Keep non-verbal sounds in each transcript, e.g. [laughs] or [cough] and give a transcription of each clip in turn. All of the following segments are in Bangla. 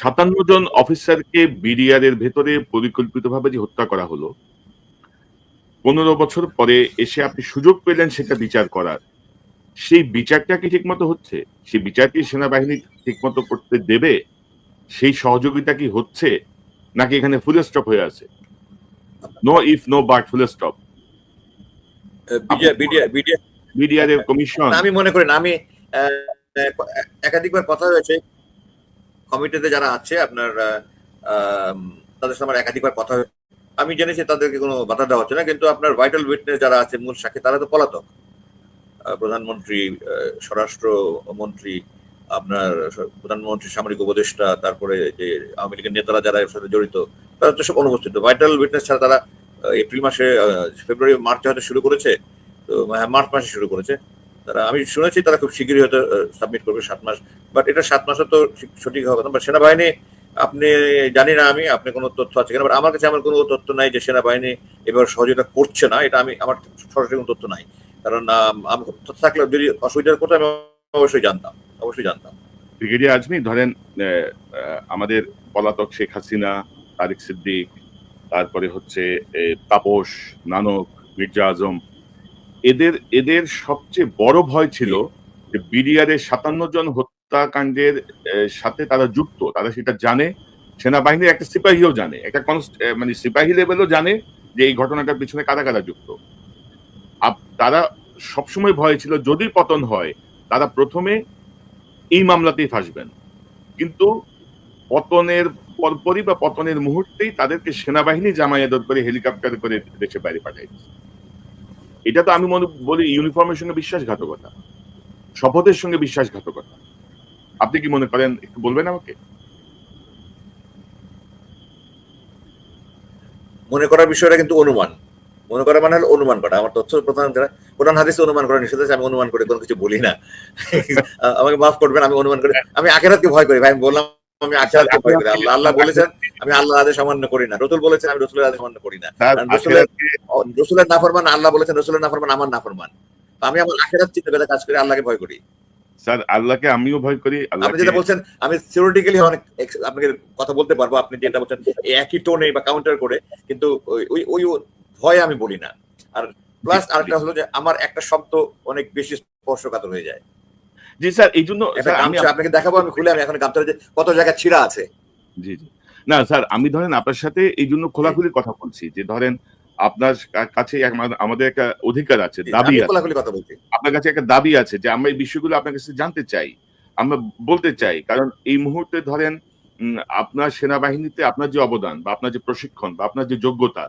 সাতান্ন জন অফিসারকে বিডিআর এর ভেতরে পরিকল্পিতভাবে যে হত্যা করা হলো পনেরো বছর পরে এসে আপনি সুযোগ পেলেন সেটা বিচার করার। সেই বিচারটা কি ঠিকমতো হচ্ছে? সেই বিচার কি সেনাবাহিনী ঠিকমতো করতে দেবে? সেই সহযোগিতা কি হচ্ছে? নাকি এখানে ফুল স্টপ হয়ে আছে? No if no but full stop BDR এর কমিশন আমি মনে করি না আমি একাধিকবার কথা হয়েছে। কমিটিতে যারা আছে আপনার তাদের সাথে আমার একাধিকবার কথা হয়েছে। আমি জেনেছি তাদেরকে কোনো বাধা দেওয়া হচ্ছে না কিন্তু আপনার ভাইটাল উইটনেস যারা আছে মূল সাক্ষী তারা তো পলাতক। প্রধানমন্ত্রী স্বরাষ্ট্র মন্ত্রী আপনার প্রধানমন্ত্রী সামরিক উপদেষ্টা তারপরে যে আওয়ামী লীগের নেতারা যারা এর সাথে জড়িত তারা তো সব অনুপস্থিত। ভাইটাল উইটনেস ছাড়া তারা এপ্রিল মাসে ফেব্রুয়ারি মার্চে হয়তো শুরু করেছে তো হ্যাঁ, মার্চ মাসে শুরু করেছে। তারা আমি শুনেছি তারা খুব শীঘ্রই হয়তো সাবমিট করবে সাত মাস বাট এটা সাত মাসও তো সঠিক হবে না বাট সেনাবাহিনী আপনি জানি না আমি আপনি কোনো তথ্য আছে কিনা but আমার কাছে আমার কোনো তথ্য নাই যে সেনাবাহিনী এবার সহযোগিতা করছে না এটা আমি আমার সরাসরি কোনো তথ্য নাই কারণ আম, তথ্য থাকলে যদি অসুবিধার কথা আমি অবশ্যই জানতাম অবশ্যই জানতাম। ব্রিগেডিয়ার আজমি ধরেন আমাদের পলাতক শেখ হাসিনা তারিক সিদ্দিক তারপরে হচ্ছে তাপস নানক মির্জা আজম এদের এদের সবচেয়ে বড় ভয় ছিল যে বিডিআর এর সাতান্ন জন হত্যাকাণ্ডের সাথে তারা যুক্ত। তারা সেটা জানে। সেনাবাহিনীর একটা সিপাহীও জানে। একটা মানে সিপাহী লেভেলও জানে যে এই ঘটনাটার পিছনে কারা কারা যুক্ত। তারা সবসময় ভয় ছিল, যদি পতন হয়, তারা প্রথমে এই মামলাতেই ফাঁসবেন। কিন্তু পতনের পরপরই বা পতনের মুহূর্তেই তাদেরকে সেনাবাহিনী জামায়াত করে হেলিকপ্টার করে দেশের বাইরে পাঠাই এটা তো আমি মনে বলি ইউনিফর্মের সঙ্গে বিশ্বাসঘাতকতা। শপথের সঙ্গে বিশ্বাসঘাতকতা। আপনি কি মনে করেন, একটু বলবেন আমাকে? মনে করার বিষয়টা কিন্তু অনুমান। মনে করা মানে হলো অনুমান করা। আমার তথ্য প্রধান যারা প্রধান হাদিসে অনুমান করা নিষেধ আছে, আমি অনুমান করে কোনো কিছু বলি না। [laughs] আমাকে মাফ করবেন, আমি অনুমান করি আমি আখেরাতকে ভয় করি। ভাই, আমি বললাম আমি আখেরাতকে ভয় করি আল্লাহ আল্লাহ বলেছেন আমি আল্লাহর আদেশ অমান্য করি না। রসুল বলেছেন আমি রসুলের আদেশ অমান্য করি না। রসুলের রসুলের নাফরমান আল্লাহ বলেছেন রসুলের নাফরমান আমার নাফরমান। আমি আমার আখেরাত চিন্তা করে কাজ করি আল্লাহকে ভয় করি। স্যার আল্লাহকে আমিও ভয় করি আপনি যেটা বলছেন আমি থিওরিটিক্যালি অনেক আপনাকে কথা বলতে পারব। আপনি যেটা বলছেন একই টোনে বা কাউন্টার করে কিন্তু ওই ওই ওই ভয়ে আমি বলি না। আর প্লাস আরেকটা হলো যে আমার একটা শব্দ অনেক বেশি স্পর্শকাতর হয়ে যায়। জি স্যার এই জন্য আমি আপনাকে দেখাবো আমি খুলে আমি এখন গামছার কত জায়গা ছিঁড়া আছে। জি জি। না স্যার আমি ধরেন আপনার সাথে এই জন্য খোলাখুলি কথা বলছি যে ধরেন আপনার কাছে আমাদের একটা অধিকার আছে দাবি আছে। আপনার কাছে একটা দাবি আছে যে আমরা এই বিষয়গুলো আপনার কাছে জানতে চাই আমরা বলতে চাই। কারণ এই মুহূর্তে ধরেন আপনার সেনাবাহিনীতে আপনার যে অবদান বা আপনার যে প্রশিক্ষণ বা আপনার যে যোগ্যতা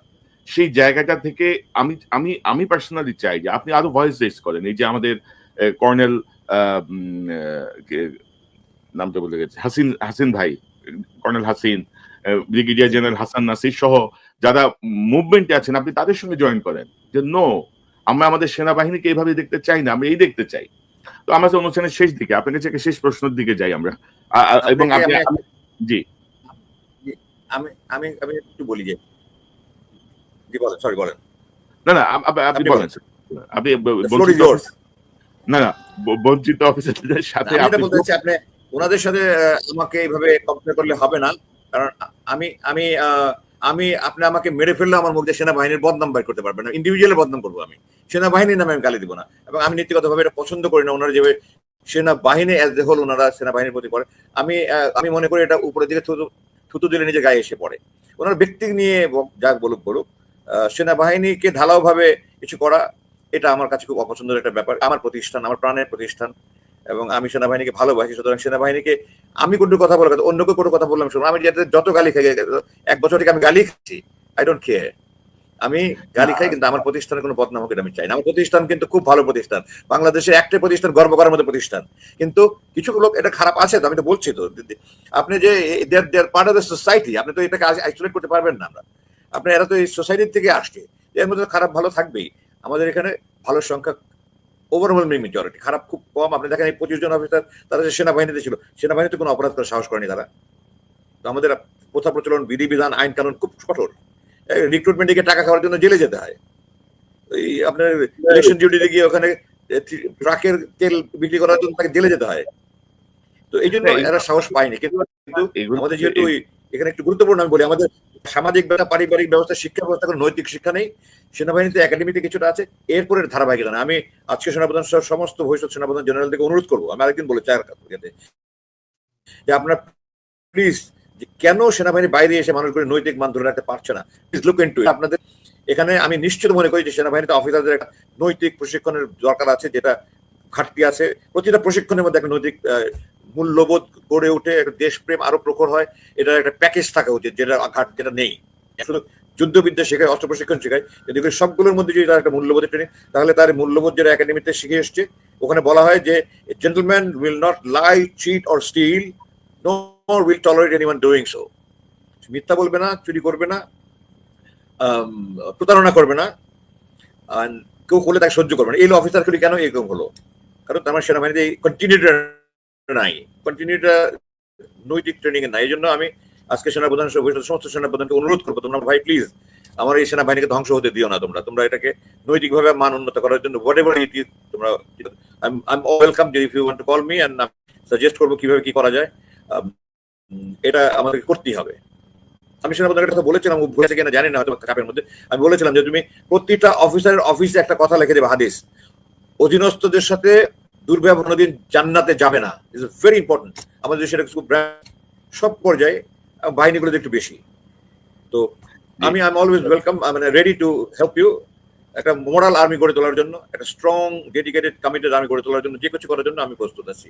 সেই জায়গাটা থেকে আমি আমি আমি পার্সোনালি চাই যে আপনি আরও ভয়েস রেস করেন। এই যে আমাদের কর্নেল নামটা বলে গেছে। হাসিন হাসিন ভাই colonel Hasin brigadier general Hasan Nasir সহ যারা মুভমেন্টে আছেন আপনি তাদের সঙ্গে জয়েন করেন যে নো আমরা আমাদের সেনাবাহিনীকে এইভাবে দেখতে চাই না আমরা এই দেখতে চাই। তো আমরা অনুষ্ঠানের শেষ দিকে আপনার কাছে শেষ প্রশ্নের দিকে যাই আমরা। এবং আপনি জি। আমি আমি আমি একটু বলি যে জি বলেন সরি বলেন। না না আপ- আপ- আপনি বলেন। আপনি না না বঞ্চিত অফিসারদের সাথে আমি বলতে চাচ্ছি আপনি ওনাদের সাথে আমাকে এইভাবে কম্পেয়ার করলে হবে না কারণ আমি আমি আমি আপনি আমাকে মেরে ফেললে আমার মুখ দিয়ে সেনাবাহিনীর বদনাম বের করতে পারবেন না ইন্ডিভিজুয়ালি বদনাম করব আমি। সেনাবাহিনীর নামে আমি গালি দিব না এবং আমি নীতিগতভাবে এটা পছন্দ করি না ওনারা যেভাবে সেনাবাহিনী অ্যাজ এ হোল ওনারা সেনাবাহিনীর প্রতি করে আমি আমি মনে করি এটা উপরের দিকে থুতু থুতু দিলে নিজে গায়ে এসে পড়ে। ওনার ব্যক্তি নিয়ে যা বলুক বলুক আহ, সেনাবাহিনীকে ঢালাও ভাবে কিছু করা এটা আমার কাছে খুব অপছন্দের একটা ব্যাপার, আমার প্রতিষ্ঠান, আমার প্রাণের প্রতিষ্ঠান, এবং আমি সেনাবাহিনীকে ভালোবাসি। সুতরাং সেনাবাহিনীকে আমি কোনো কথা বলে কথা অন্য কেউ কোনো কথা বললাম শুনুন। আমি যাতে যত গালি খাই, এক বছর থেকে আমি গালি খাচ্ছি। আই ডোন্ট কেয়ার আমি গালি খাই, কিন্তু আমার প্রতিষ্ঠানের কোনো বদনাম হোক আমি চাই না। আমার প্রতিষ্ঠান কিন্তু খুব ভালো প্রতিষ্ঠান। বাংলাদেশের একটা প্রতিষ্ঠান গর্ব করার মতো প্রতিষ্ঠান। কিন্তু কিছু লোক, এটা খারাপ আছে তো, আমি তো বলছি তো। আপনি যে their part of the society আপনি তো এটাকে আইসোলেট করতে পারবেন না আমরা। আপনি এরা তো এই সোসাইটির থেকে আসছে। এর মধ্যে খারাপ ভালো থাকবেই। আমাদের এখানে ভালো সংখ্যা ওভারওয়েলমিং মেজরিটি খারাপ খুব কম। আপনি দেখেন এই পঁচিশ জন অফিসার তারা যে সেনাবাহিনীতে ছিল সেনাবাহিনীতে কোনো অপরাধ করার সাহস করেনি তারা। তো আমাদের প্রথা প্রচলন বিধি বিধান আইন কানুন খুব কঠোর। রিক্রুটমেন্টে গিয়ে টাকা খাওয়ার জন্য জেলে যেতে হয়। এই আপনার ইলেকশন ডিউটিতে গিয়ে ওখানে ট্রাকের তেল বিক্রি করার জন্য তাকে জেলে যেতে হয়। তো এই জন্য হ্যাঁ, এরা সাহস পায়নি। কিন্তু কিন্তু আমাদের যেহেতু এখানে একটু গুরুত্বপূর্ণ আমি বলি আমাদের সামাজিক ব্যবস্থা, পারিবারিক ব্যবস্থা, শিক্ষা ব্যবস্থা, কোনো নৈতিক শিক্ষা নেই। সেনাবাহিনীতে একাডেমিতে কিছুটা আছে। এরপরে ধারাবাহিকতা আমি আজকে সেনাপ্রধান সহ সমস্ত ভবিষ্যৎ সেনাপ্রধান জেনারেলদেরকে অনুরোধ করব। আমি আরেকদিন বলেছি আর যে আপনার প্লিজ কেন সেনাবাহিনী বাইরে এসে মানুষগুলো নৈতিক মান ধরে রাখতে পারছে না? প্লিজ লুক ইন্টু আপনাদের এখানে আমি নিশ্চিত মনে করি যে সেনাবাহিনীতে অফিসারদের একটা নৈতিক প্রশিক্ষণের দরকার আছে, যেটা ঘাটতি আছে। প্রতিটা প্রশিক্ষণের মধ্যে একটা নৈতিক মূল্যবোধ গড়ে উঠে একটা দেশপ্রেম আরও প্রখর হয় এটার একটা প্যাকেজ থাকা উচিত যেটা ঘাট যেটা নেই। শুধু যুদ্ধবিদ্যা শেখায় অস্ত্র প্রশিক্ষণ শেখায়। যদি সবগুলোর মধ্যে যদি তার একটা মূল্যবোধের ট্রেনিং তাহলে তার মূল্যবোধ যেটা একাডেমিতে শিখে এসছে ওখানে বলা হয় যে gentleman will not lie cheat or steal nor will tolerate anyone doing so. মিথ্যা বলবে না চুরি করবে না প্রতারণা করবে না কেউ করলে তাকে সহ্য করবে না। এই অফিসার কেন এরকম হলো? কারণ আমার সেনাবাহিনীতে কন্টিনিউটা নাই। কন্টিনিউটা নৈতিক ট্রেনিং নাই। এই জন্য আমি আজকে সেনাপ্রধান সহ সমস্ত সেনাপ্রধানকে অনুরোধ করব তোমরা ভাই প্লিজ আমার এই সেনাবাহিনীকে ধ্বংস হতে দিও না তোমরা। তোমরা এটাকে নৈতিকভাবে মান উন্নত করার জন্য হোয়াট এভার ইট তোমরা I am welcome you want to call me and suggest করব কীভাবে কি করা যায়। আম, এটা আমাদেরকে করতেই হবে। আমি সেনাপ্রধানের কথা বলেছিলাম ভুলেছে কিনা জানি না হয়তো কাপের মধ্যে। আমি বলেছিলাম যে তুমি প্রতিটা অফিসারের অফিসে একটা কথা লিখে দেবে হাদিস। অধীনস্থদের সাথে দুর্ব্যবহার কোনোদিন জান্নাতে যাবে না। ইজ ভেরি ইম্পর্টেন্ট আমাদের সেটা খুব সব পর্যায়ে বাহিনীগুলোতে একটু বেশি। তো আমি আই এম অলওয়েজ ওয়েলকাম মানে রেডি টু হেল্প ইউ একটা মোরাল আর্মি গড়ে তোলার জন্য একটা স্ট্রং ডেডিকেটেড কমিটেড আর্মি গড়ে তোলার জন্য যে কিছু করার জন্য আমি প্রস্তুত আছি।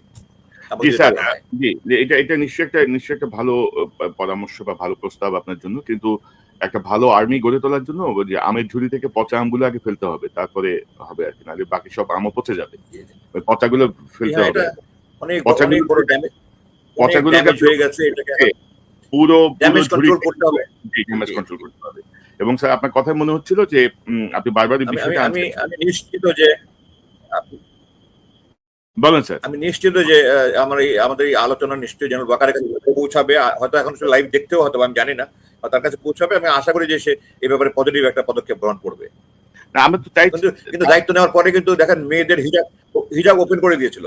এটা এটা নিশ্চয়ই একটা নিশ্চয়ই একটা ভালো পরামর্শ বা ভালো প্রস্তাব আপনার জন্য। কিন্তু একটা ভালো আর্মি গড়ে তোলার জন্য যে আমের ঝুড়ি থেকে পচা আমগুলো আগে ফেলতে হবে তারপরে হবে আর কি নাহলে বাকি সব আমও পচে যাবে। ওই পচাগুলো ফেলতে হবে। পচাগুলো- বড় ড্যামেজ পচাগুলোকে হয়ে গেছে এটাকে পুরো ড্যামেজ কন্ট্রোল করতে হবে। ড্যামেজ কন্ট্রোল করতে হবে। এবং স্যার আপনার কথায় মনে হচ্ছিল যে আপনি বারবার বিষয়টা আমি নিশ্চিত যে বলেন স্যার। আমি নিশ্চিত যে আমার এই আমাদের এই আলোচনা নিশ্চয়ই যেন ওয়াকারের কাছে পৌঁছাবে। হয়তো এখন সে লাইভ দেখতেও হয়তো আমি জানি না তার কাছে পৌঁছাবে। আমি আশা করি যে সে এই ব্যাপারে পজিটিভ একটা পদক্ষেপ গ্রহণ করবে। না, আমরা তো চাইছি কিন্তু দায়িত্ব নেওয়ার পরে কিন্তু দেখেন মেয়েদের হিজাব হিজাব ওপেন করে দিয়েছিল।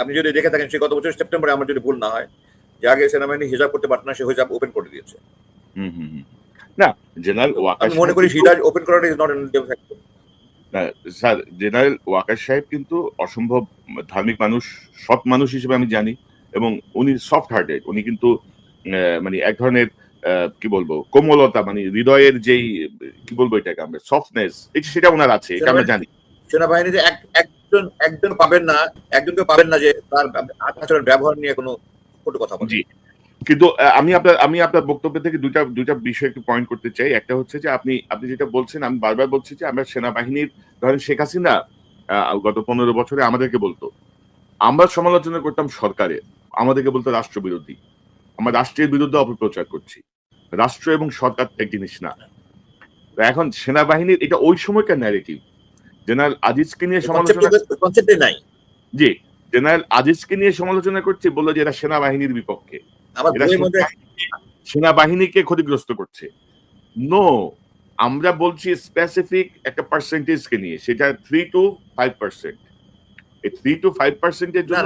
আপনি যদি দেখে থাকেন সে গত বছর সেপ্টেম্বরে আমার যদি ভুল না হয় যে আগে সেনাবাহিনী হিজাব করতে পারত না সে হিজাব ওপেন করে দিয়েছে। হুম, হুম, হুম। না জেনারেল আমি মনে করি হিজাব ওপেন করাটা ইজ নট না, স্যার জেনারেল ওয়াকার সাহেব কিন্তু অসম্ভব ধার্মিক মানুষ সৎ মানুষ হিসেবে আমি জানি এবং উনি সফট হার্টেড উনি কিন্তু মানে এক ধরনের আহ, কি বলব কোমলতা মানে হৃদয়ের যেই কি বলব এটাকে আমরা সফটনেস সেটা ওনার আছে এটা আমরা জানি। সেনাবাহিনীতে এক- একজন একজন পাবেন না একজনকে পাবেন না যে তার আচরণ ব্যবহার নিয়ে কোনো কথা বলে। কিন্তু আমি আপনার আমি আপনার বক্তব্য থেকে দুইটা দুইটা বিষয় একটু পয়েন্ট করতে চাই। একটা হচ্ছে যে আপনি আপনি যেটা বলছেন আমি বারবার বলছি যে আমরা সেনাবাহিনীর ধরেন শেখ হাসিনা গত পনেরো বছরে আমাদেরকে বলতো আমরা সমালোচনা করতাম সরকারে আমাদেরকে বলতো রাষ্ট্রবিরোধী। আমরা রাষ্ট্রের বিরুদ্ধে অপপ্রচার করছি। রাষ্ট্র এবং সরকার এক জিনিস না এখন সেনাবাহিনীর এটা ওই সময়কার ন্যারেটিভ জেনারেল আজিজকে নিয়ে সমালোচনা জি জেনারেল আজিজকে নিয়ে সমালোচনা করছে বলল যে এটা সেনাবাহিনীর বিপক্ষে। সেনাবাহিনীকে- ক্ষতিগ্রস্ত করছে। নো আমরা বলছি স্পেসিফিক একটা পার্সেন্টেজকে নিয়ে সেটা থ্রি টু ফাইভ পার্সেন্ট এই থ্রি টু ফাইভ পার্সেন্টের জন্য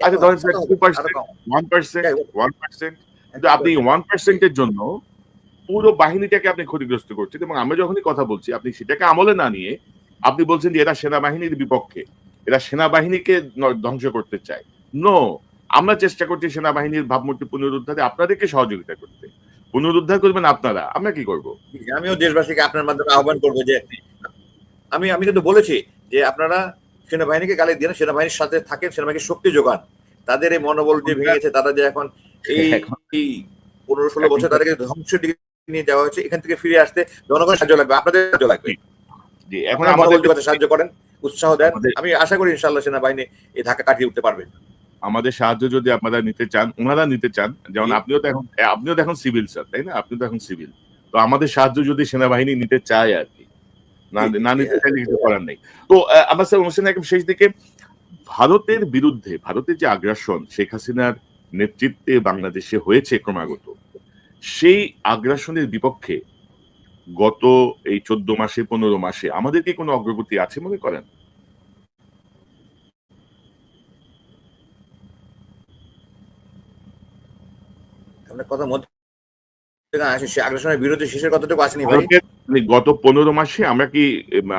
আচ্ছা ধরেন sir two percent one percent one percent কিন্তু আপনি ওয়ান পার্সেন্টের জন্য পুরো বাহিনীটাকে আপনি ক্ষতিগ্রস্ত করছেন এবং আমরা যখনই কথা বলছি আপনি সেটাকে আমলে না নিয়ে আপনি বলছেন যে এরা সেনাবাহিনীর বিপক্ষে এরা সেনাবাহিনীকে ধ্বংস করতে চায়। নো আমরা চেষ্টা করছি সেনাবাহিনীর ভাবমূর্তি পুনরুদ্ধারে আপনাদেরকে সহযোগিতা করতে। পুনরুদ্ধার করবেন আপনারা আমরা কি করব? আমিও দেশবাসীকে আপনার মাধ্যমে আহ্বান করব যে আমি আমি কিন্তু বলেছি যে আপনারা সেনাবাহিনীকে গালি দিয়ে সেনাবাহিনীর সাথে থাকেন সেনাবাহিনীর শক্তি যোগান। তাদের এই মনোবল যে ভেঙেছে তারা যে এখন এই পনেরো ষোলো বছর তাদেরকে ধ্বংসের দিকে নিয়ে যাওয়া হয়েছে এখান থেকে ফিরে আসতে জনগণের সাহায্য লাগবে আপনাদের সাহায্য লাগবে। এখন আমাদের সাহায্য করেন উৎসাহ দেন আমি আশা করি ইনশাল্লাহ সেনাবাহিনী এই ধাক্কা কাটিয়ে উঠতে পারবে। আমাদের সাহায্য যদি আপনারা নিতে চান ওনারা নিতে চান যেমন আপনিও তো এখন আপনিও তো এখন সিভিল স্যার তাই না? আপনি তো এখন সিভিল। তো আমাদের সাহায্য যদি সেনাবাহিনী নিতে চায় আর কি না নিতে। চাইলে কিছু করার নেই। তো আমরা স্যার অনুষ্ঠানের একদম শেষ দিকে ভারতের বিরুদ্ধে ভারতের যে আগ্রাসন শেখ হাসিনার নেতৃত্বে বাংলাদেশে হয়েছে ক্রমাগত সেই আগ্রাসনের বিপক্ষে গত এই চোদ্দ মাসে পনেরো মাসে আমাদের কি কোনো অগ্রগতি আছে মনে করেন? আপনার কথা মধ্যে শেষের আসেনি ভাই। মানে গত পনেরো মাসে আমরা কি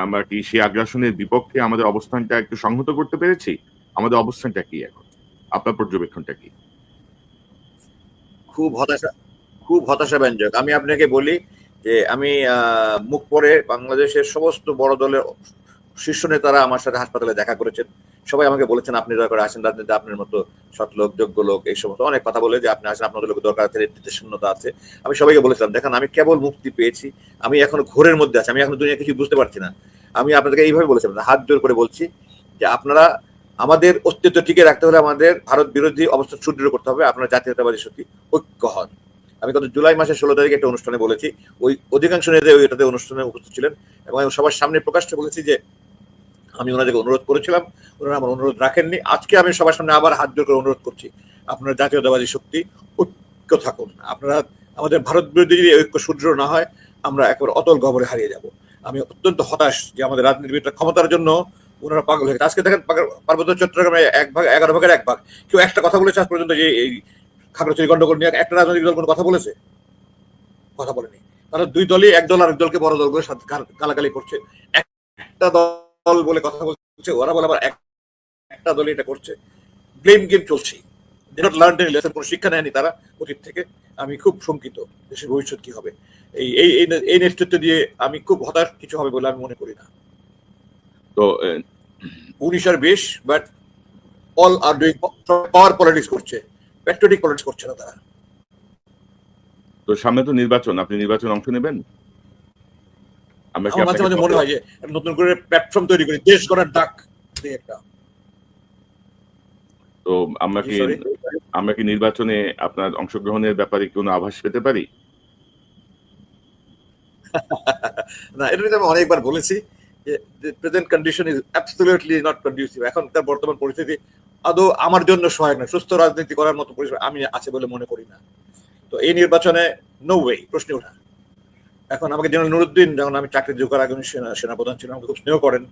আমরা কি সেই আগ্রাসনের বিপক্ষে আমাদের অবস্থানটা একটু সংহত করতে পেরেছি? আমাদের অবস্থানটা কি এখন? আপনার পর্যবেক্ষণটা কি? খুব হতাশা খুব হতাশা ব্যঞ্জক আমি আপনাকে বলি যে আমি আহ, মুখ পরে বাংলাদেশের সমস্ত বড় দলের শীর্ষ নেতারা আমার সাথে হাসপাতালে দেখা করেছেন। সবাই আমাকে বলেছেন, আপনি দয়া করে আসেন রাজনীতি আপনার মতো সৎ লোক, যোগ্য লোক, এই সমস্ত অনেক কথা বলে যে আপনি আসেন, আপনাদের লোক দরকার আছে নেতৃত্বের শূন্যতা আছে। আমি সবাইকে বলেছিলাম, দেখেন, আমি কেবল মুক্তি পেয়েছি, আমি এখন ঘোরের মধ্যে আছি, আমি এখন দুনিয়া কিছু বুঝতে পারছি না। আমি আপনাদেরকে এইভাবে বলেছিলাম, হাত জোর করে বলছি যে আপনারা আমাদের অস্তিত্ব টিকে রাখতে হলে আমাদের ভারত বিরোধী অবস্থা সুদৃঢ় করতে হবে, আপনারা জাতীয়তাবাদী শক্তি, ঐক্য হন। আমি গত জুলাই মাসের ষোলো তারিখে একটা অনুষ্ঠানে বলেছি, ওই অধিকাংশ নেতা ওই এটাতে অনুষ্ঠানে উপস্থিত ছিলেন এবং সবার সামনে প্রকাশ্যে বলেছি যে আমি ওনাদেরকে অনুরোধ করেছিলাম, ওনারা আমার অনুরোধ রাখেননি। আজকে আমি সবার সামনে আবার হাত জোর করে অনুরোধ করছি, আপনারা জাতীয়তাবাদী শক্তি, ঐক্য থাকুন। আপনারা আমাদের ভারত বিরোধী যদি ঐক্য সুদৃঢ় না হয়, আমরা একবার অতল গবরে হারিয়ে যাব। আমি অত্যন্ত হতাশ যে আমাদের রাজনীতিবিদরা ক্ষমতার জন্য ওনারা পাগল হয়ে গেছে। আজকে দেখেন পার্বত্য চট্টগ্রামে এক ভাগ, এগারো ভাগের এক ভাগ। কেউ একটা কথা বলেছে, আজ পর্যন্ত যে এই খাগড়াছড়ি গন্ডগোল নিয়ে একটা রাজনৈতিক দল কোনো কথা বলেছে? কথা বলেনি। তারা দুই দলই, এক দল আর এক দলকে বড় দলগুলোর সাথে গালাগালি করছে। একটা দল বলে কথা বলছে ওরা বলে আবার একটা দলই এটা করছে। ব্লেম গেম চলছে নট লার্ন এনি লেসন কোনো শিক্ষা নেয়নি তারা অতীত থেকে। আমি খুব শঙ্কিত দেশের ভবিষ্যৎ কি হবে। এই এই এই- নেতৃত্ব দিয়ে আমি খুব হতাশ কিছু হবে বলে আমি মনে করি না। তো উনিশ আর বিশ but all are doing power politics করছে। প্যাট্রিয়টিক পলিটিক্স করছে না তারা। তো সামনে তো নির্বাচন আপনি নির্বাচন অংশ নেবেন? আমরা মাঝে মাঝে মনে হয় যে নতুন করে প্ল্যাটফর্ম তৈরি করি দেশ গড়ার ডাক একটা। তো আমরা কি আমরা কি নির্বাচনে আপনার অংশগ্রহণের ব্যাপারে কোনো আভাস পেতে পারি? [laughs] না এটা আমি অনেকবার বলেছি যে present condition is absolutely not conducive এখনকার বর্তমান পরিস্থিতি আদৌ আমার জন্য সহায়ক নয় সুস্থ রাজনীতি করার মতো পরিস্থিতি আমি আছে বলে মনে করি না। তো এই নির্বাচনে নো ওয়ে প্রশ্ন ওঠা। এখন আমাকে জেনারেল নুরুদ্দিন, যখন আমি চাকরি যোগার আগে সেনা সেনাপ্রধান ছিলেন, আমাকে খুব স্নেহ করেন।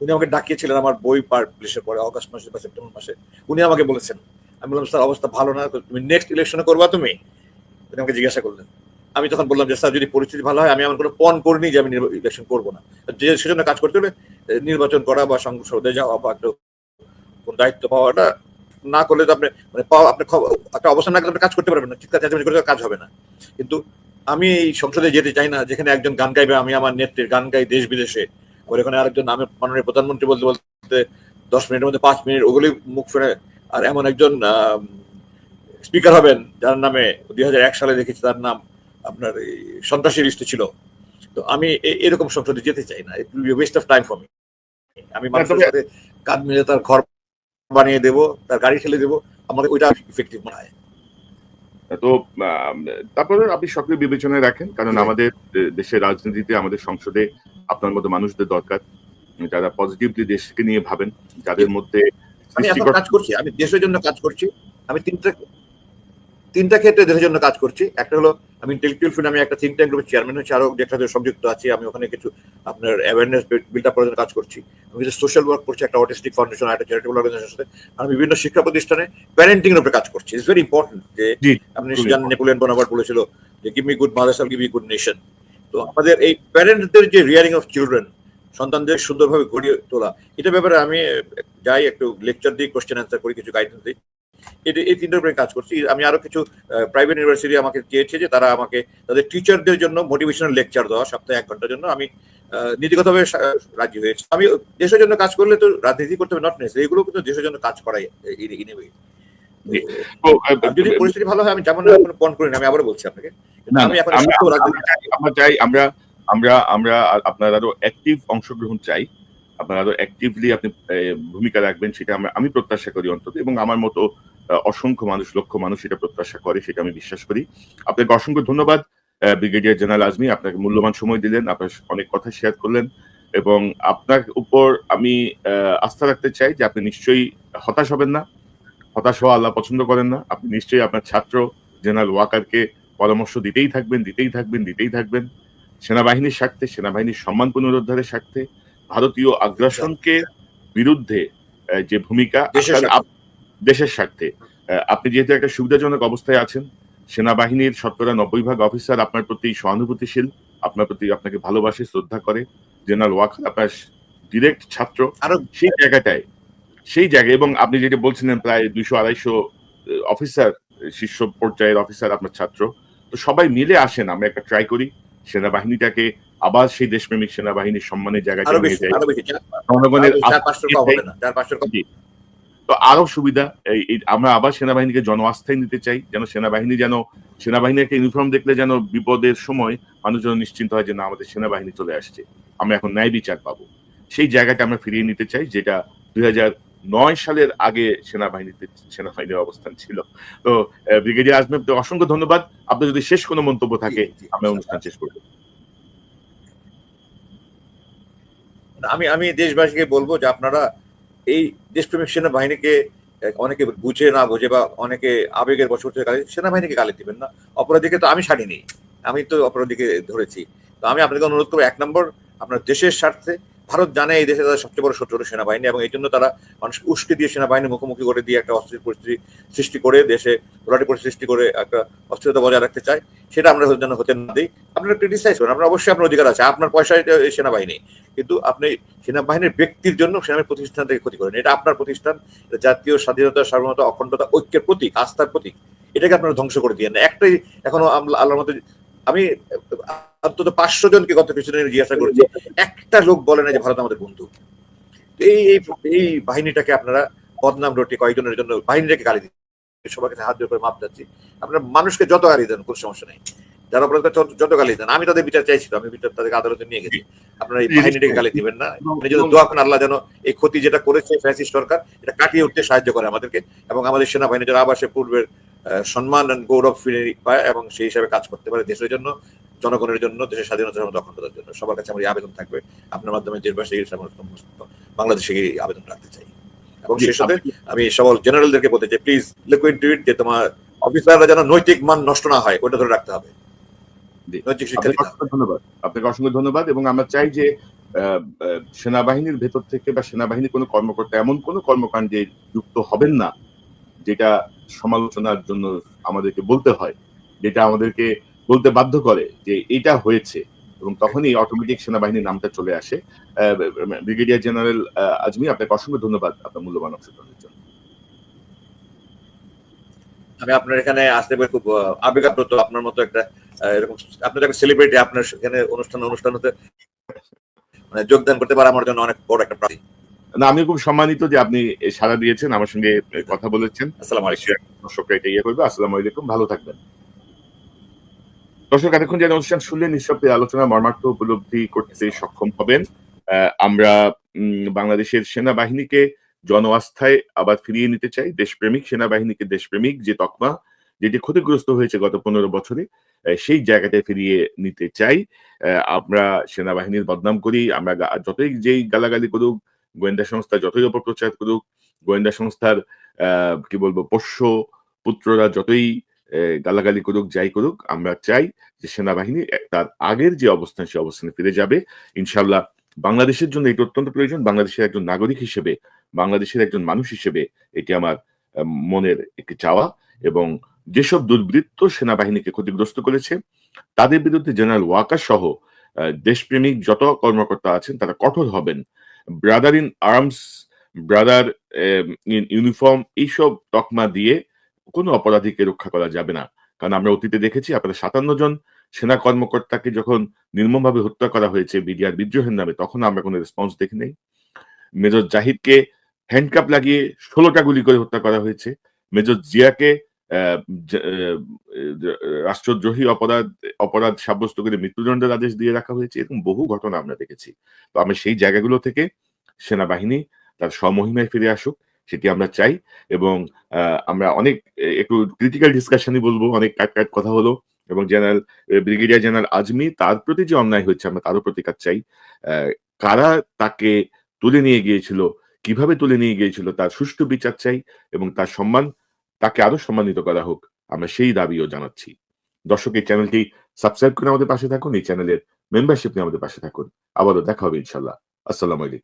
উনি আমাকে ডাকিয়েছিলেন আমার বই পাবলিশের পরে, অগস্ট মাসে বা সেপ্টেম্বর মাসে। উনি আমাকে বলেছেন। আমি বললাম, স্যার, অবস্থা ভালো না। তুমি নেক্সট ইলেকশনে করবা তুমি? উনি আমাকে জিজ্ঞাসা করলেন। আমি তখন বললাম যে, স্যার, যদি পরিস্থিতি ভালো হয়, আমি এমন কোনো পণ করিনি যে আমি ইলেকশন করব না। যে সেজন্য কাজ করতে হলে নির্বাচন করা বা সংসদে যাওয়া বা একটা কোন দায়িত্ব পাওয়াটা না করলে তো আপনি মানে পাওয়া আপনি একটা অবস্থান না করলে আপনি কাজ করতে পারবেন না। চিৎকার চেঁচামেচি করে কাজ হবে না। কিন্তু আমি এই সংসদে যেতে চাই না যেখানে একজন গান গাইবে আমি আমার নেত্রীর গান গাই দেশ বিদেশে। আবার এখানে আরেকজন নামে মাননীয় প্রধানমন্ত্রী বলতে বলতে দশ মিনিটের মধ্যে পাঁচ মিনিট ওগুলি মুখ ফেরে আর এমন একজন স্পিকার হবেন যার নামে দুই হাজার এক সালে দেখেছি তার নাম আপনার এই সন্ত্রাসী লিস্টে ছিল। তো আমি এরকম সংসদে যেতে চাই না it will be waste of time for me আমি মানুষের সাথে কাঁধ মিলে তার ঘর বানিয়ে দেবো তার গাড়ি ঠেলে দেবো আমার ওইটা ইফেক্টিভ মনে হয়। তো তারপরে আপনি সক্রিয় বিবেচনায় রাখেন কারণ আমাদের দেশের রাজনীতিতে আমাদের সংসদে আপনার মতো মানুষদের দরকার যারা পজিটিভলি দেশকে নিয়ে ভাবেন যাদের মধ্যে আমি কাজ করছি আমি দেশের জন্য কাজ করছি আমি তিনটা তিনটা ক্ষেত্রে দেশের জন্য কাজ করছি। একটা হলো আমি ইন্টেলেকচুয়াল ফিল্ড আমি একটা থিঙ্ক ট্যাঙ্ক গ্রুপের চেয়ারম্যান হচ্ছে আরও যেটার সাথে সংযুক্ত আছি আমি ওখানে কিছু আপনার অ্যাওয়ারনেস বিল্ড আপ করার জন্য কাজ করছি। আমি কিছু সোশ্যাল ওয়ার্ক করছি একটা অটিস্টিক ফাউন্ডেশন একটা চ্যারিটেবল অর্গানাইজেশনের সাথে আমি বিভিন্ন শিক্ষা প্রতিষ্ঠানে প্যারেন্টিং উপরে কাজ করছি। ইটস ভেরি ইম্পর্টেন্ট যে আপনি জানেন নেপোলিয়ন বোনাপার্ট বলেছিল যে গিভ মি গুড মাদার্স আর গিভ মি গুড নেশন তো আমাদের এই প্যারেন্টদের যে রিয়ারিং অফ চিলড্রেন সন্তানদের সুন্দরভাবে গড়িয়ে তোলা এটা ব্যাপারে আমি যাই একটু লেকচার দিই কোশ্চেন অ্যান্সার করি কিছু গাইডেন্স দিই। এটা এই তিনটার উপরে কাজ করছি। আমি আরও কিছু প্রাইভেট ইউনিভার্সিটি আমাকে চেয়েছে যে তারা আমাকে তাদের টিচারদের জন্য মোটিভেশনাল লেকচার দেওয়া সপ্তাহে এক ঘণ্টার জন্য। আমি নীতিগতভাবে রাজি হয়েছি। আমি দেশের জন্য কাজ করলে তো রাজনীতি করতে হবে নট এগুলো কিন্তু দেশের জন্য কাজ করাই ইনেবে যদি পরিস্থিতি ভালো হয় আমি যেমন পণ করি না আমি আবারও বলছি আপনাকে। আমি এখন আমরা- চাই- আমরা আমরা আমরা আপনার আরও অ্যাক্টিভ অংশগ্রহণ চাই। আপনার আরও অ্যাক্টিভলি আপনি ভূমিকা রাখবেন সেটা আমরা আমি প্রত্যাশা করি অন্তত এবং আমার মতো অসংখ্য মানুষ লক্ষ মানুষ এটা প্রত্যাশা করে সেটা আমি বিশ্বাস করি। আপনাকে অসংখ্য ধন্যবাদ ব্রিগেডিয়ার জেনারেল আজমি আপনাকে মূল্যবান সময় দিলেন আপনার অনেক কথা শেয়ার করলেন এবং আপনার উপর আমি আস্থা রাখতে চাই যে আপনি নিশ্চয়ই হতাশ হবেন না হতাশ হওয়া আল্লাহ পছন্দ করেন না আপনি নিশ্চয়ই আপনার ছাত্র জেনারেল ওয়াকারকে পরামর্শ দিতেই থাকবেন দিতেই থাকবেন দিতেই থাকবেন। সেনাবাহিনীর স্বার্থে সেনাবাহিনীর সম্মান পুনরুদ্ধারের স্বার্থে ভারতীয় আগ্রাসনকে বিরুদ্ধে যে ভূমিকা দেশের স্বার্থে। আপনি যেহেতু একটা সুবিধাজনক অবস্থায় আছেন সেনাবাহিনীর শতকরা নব্বই ভাগ অফিসার আপনার প্রতি সহানুভূতিশীল আপনার প্রতি আপনাকে ভালোবাসে শ্রদ্ধা করে। জেনারেল ওয়াকার আপনার ডিরেক্ট ছাত্র আরও সেই জায়গাটায় সেই জায়গায় এবং আপনি যেটা বলছিলেন প্রায় দুইশো আড়াইশো অফিসার শীর্ষ পর্যায়ের অফিসার আপনার ছাত্র। তো সবাই মিলে আসেন আমরা একটা ট্রাই করি সেনাবাহিনীটাকে আবার সেই দেশপ্রেমিক সেনাবাহিনীর সম্মানের জায়গায় জনগণের তো আরও সুবিধা এই- আমরা আবার সেনাবাহিনীকে জন আস্থায় নিতে চাই যেন সেনাবাহিনী যেন সেনাবাহিনীর একটা ইউনিফর্ম দেখলে যেন বিপদের সময় মানুষ যেন নিশ্চিন্ত হয় যে না আমাদের সেনাবাহিনী চলে আসছে। আমরা এখন ন্যায় বিচার পাবো। সেই জায়গাটা আমরা ফিরিয়ে নিতে চাই যেটা দুই নয় সালের আগে সেনাবাহিনীতে সেনাবাহিনীর অবস্থান ছিল। তো ব্রিগেডিয়ার আজমের অসংখ্য ধন্যবাদ। আপনার যদি শেষ কোনো মন্তব্য থাকে আমরা। অনুষ্ঠান শেষ করব। আমি আমি দেশবাসীকে বলব যে আপনারা এই দেশপ্রেমিক সেনাবাহিনীকে অনেকে বুঝে না বুঝে বা অনেকে আবেগের বছর থেকে গালি সেনাবাহিনীকে গালি দিবেন না। অপরাধীকে তো আমি ছাড়িনি। আমি তো অপরাধীকে ধরেছি। তো আমি আপনাকে অনুরোধ করব, এক নম্বর, আপনার দেশের স্বার্থে ভারত জানে এই দেশে তাদের সবচেয়ে বড় শত্রু সেনাবাহিনী এবং এই জন্য তারা মানুষকে উস্কে দিয়ে সেনাবাহিনী মুখোমুখি করে দিয়ে একটা অস্থির পরিস্থিতি সৃষ্টি করে দেশে ঘোলাটি পরিস্থিতি সৃষ্টি করে একটা অস্থিরতা বজায় রাখতে চায়। সেটা আমরা যেন হতে না দিই। আপনারা ক্রিটিসাইজ করেন, আপনার অবশ্যই আপনার অধিকার আছে, আপনার পয়সায় এই সেনাবাহিনী। কিন্তু আপনি সেনাবাহিনীর ব্যক্তির জন্য সেনাবাহিনী প্রতিষ্ঠান থেকে ক্ষতি করেন। এটা আপনার প্রতিষ্ঠান জাতীয় স্বাধীনতা সার্বভৌমতা অখণ্ডতা, ঐক্যের প্রতীক, আস্থার প্রতীক। এটাকে আপনারা ধ্বংস করে দিয়ে একটাই এখনও আল্লাহর মতো আমি অন্তত পাঁচশো জনকে গত কিছুদিন জিজ্ঞাসা করেছি একটা লোক বলে না যে ভারত আমাদের বন্ধু। এই এই বাহিনীটাকে আপনারা বদনাম রটি কয়েকজনের জন্য বাহিনীটাকে গালি দিচ্ছেন। সবার কাছে হাত করে মাপ যাচ্ছি। আপনারা মানুষকে যত গালি দেন কোনো সমস্যা নেই। যারা অপরাধ যত- গালি দেন আমি তাদের বিচার চাইছি তো, আমি বিচার তাদেরকে আদালতে নিয়ে গেছি। আপনারা এই বাহিনীটাকে গালি দিবেন না। যদি দোয়া করেন আল্লাহ যেন এই ক্ষতি যেটা করেছে ফ্যাসিস্ট সরকার এটা কাটিয়ে উঠতে সাহায্য করে আমাদেরকে এবং আমাদের সেনাবাহিনী যারা আবার সে পূর্বের সম্মান গৌরব ফিরে পায় এবং সেই হিসাবে কাজ করতে পারে দেশের জন্য জনগণের জন্য দেশের স্বাধীনতা এবং দখলতার জন্য। সবার কাছে আমার এই আবেদন থাকবে। আপনার মাধ্যমে দেশবাসী বাংলাদেশে এই আবেদন রাখতে চাই। এবং সেই সাথে আমি সকল জেনারেলদেরকে বলতে চাই প্লিজ লুক ইট যে তোমার অফিসাররা যেন নৈতিক মান নষ্ট না হয় ওটা ধরে রাখতে হবে। নৈতিক শিক্ষা ধন্যবাদ। আপনাকে অসংখ্য ধন্যবাদ এবং আমরা চাই যে সেনাবাহিনীর ভেতর থেকে বা সেনাবাহিনীর কোনো কর্মকর্তা এমন কোনো কর্মকাণ্ডে যুক্ত হবেন না যেটা সমালোচনার জন্য আমাদেরকে বলতে হয় যেটা আমাদেরকে বলতে বাধ্য করে যে এটা হয়েছে। এবং তখনই অটোমেটিক সেনাবাহিনীর নামটা চলে আসে। ব্রিগেডিয়ার জেনারেল আজমি আপনাকে অসংখ্য ধন্যবাদ আপনার মূল্যবান অংশগ্রহণের জন্য। আমি আপনার এখানে আসতে পেরে খুব আহ, আবেগাপ্রত আপনার মতো একটা এরকম আপনার একটা সেলিব্রিটি আপনার এখানে অনুষ্ঠান অনুষ্ঠান হতে মানে যোগদান করতে পারে আমার জন্য অনেক বড় একটা প্রাপ্তি। না আমি খুব সম্মানিত যে আপনি সাড়া দিয়েছেন আমার সঙ্গে কথা বলেছেন। আসসালামু আলাইকুম। দর্শকরা এটা ইয়ে করবে। আসসালামু আলাইকুম ভালো থাকবেন। দর্শক এতক্ষণ যেন অনুষ্ঠান শুনলেন নিঃশব্দে আলোচনা মর্মার্থ উপলব্ধি করতে সক্ষম হবেন। আমরা বাংলাদেশের সেনাবাহিনীকে জন আস্থায় আবার ফিরিয়ে নিতে চাই। দেশপ্রেমিক সেনাবাহিনীকে দেশপ্রেমিক যে তকমা যেটি ক্ষতিগ্রস্ত হয়েছে গত পনেরো বছরে সেই জায়গাটায় ফিরিয়ে নিতে চাই। আহ, আমরা সেনাবাহিনীর বদনাম করি আমরা যতই যেই গালাগালি করুক গোয়েন্দা সংস্থা যতই অপপ্রচার করুক, গোয়েন্দা সংস্থার কি বলব, পোষ্য পুত্ররা যতই গালাগালি করুক, যাই করুক, আমরা চাই যে সেনাবাহিনী তার আগের যে অবস্থান সে অবস্থানে ফিরে যাবে। ইনশাল্লাহ বাংলাদেশের জন্য এটি অত্যন্ত প্রয়োজন। বাংলাদেশের একজন নাগরিক হিসেবে, বাংলাদেশের একজন মানুষ হিসেবে এটি আমার মনের একটি চাওয়া এবং যেসব দুর্বৃত্ত সেনাবাহিনীকে ক্ষতিগ্রস্ত করেছে, তাদের বিরুদ্ধে জেনারেল ওয়াকা সহ দেশপ্রেমিক যত কর্মকর্তা আছেন তারা কঠোর হবেন। Brother in arms, brother in uniform, এইসব তকমা দিয়ে কোনো অপরাধীকে রক্ষা করা যাবে না। কারণ আমরা অতীতে দেখেছি আপনাদের সাতান্ন জন সেনা কর্মকর্তাকে যখন নির্মমভাবে হত্যা করা হয়েছে বিডিআর বিদ্রোহের নামে, তখন আমরা কোনো রেসপন্স দেখি নাই। মেজর জাহিদকে হ্যান্ডকাপ লাগিয়ে ষোলোটা গুলি করে হত্যা করা হয়েছে। মেজর জিয়াকে রাষ্ট্রদ্রোহী অপরাধ অপরাধ সাব্যস্ত করে মৃত্যুদণ্ডের আদেশ দিয়ে রাখা হয়েছে, এরকম বহু ঘটনা আমরা দেখেছি। তো আমরা সেই জায়গাগুলো থেকে সেনাবাহিনী তার স্বমহিমায় ফিরে আসুক, সেটি আমরা চাই এবং আমরা অনেক একটু ক্রিটিক্যাল ডিসকাশনই বলব, অনেক কাট কাট কথা হলো এবং জেনারেল ব্রিগেডিয়ার জেনারেল আজমি তার প্রতি যে অন্যায় হচ্ছে আমরা তারও প্রতিকার চাই। কারা তাকে তুলে নিয়ে গিয়েছিল, কীভাবে তুলে নিয়ে গিয়েছিল, তার সুষ্ঠু বিচার চাই এবং তার সম্মান, তাকে আরও সম্মানিত করা হোক, আমরা সেই দাবিও জানাচ্ছি। দর্শক, এই চ্যানেলটি সাবস্ক্রাইব করে আমাদের পাশে থাকুন, এই চ্যানেলের মেম্বারশিপ নিয়ে আমাদের পাশে থাকুন। আবারও দেখা হবে ইনশাল্লাহ। আসসালামু আলাইকুম।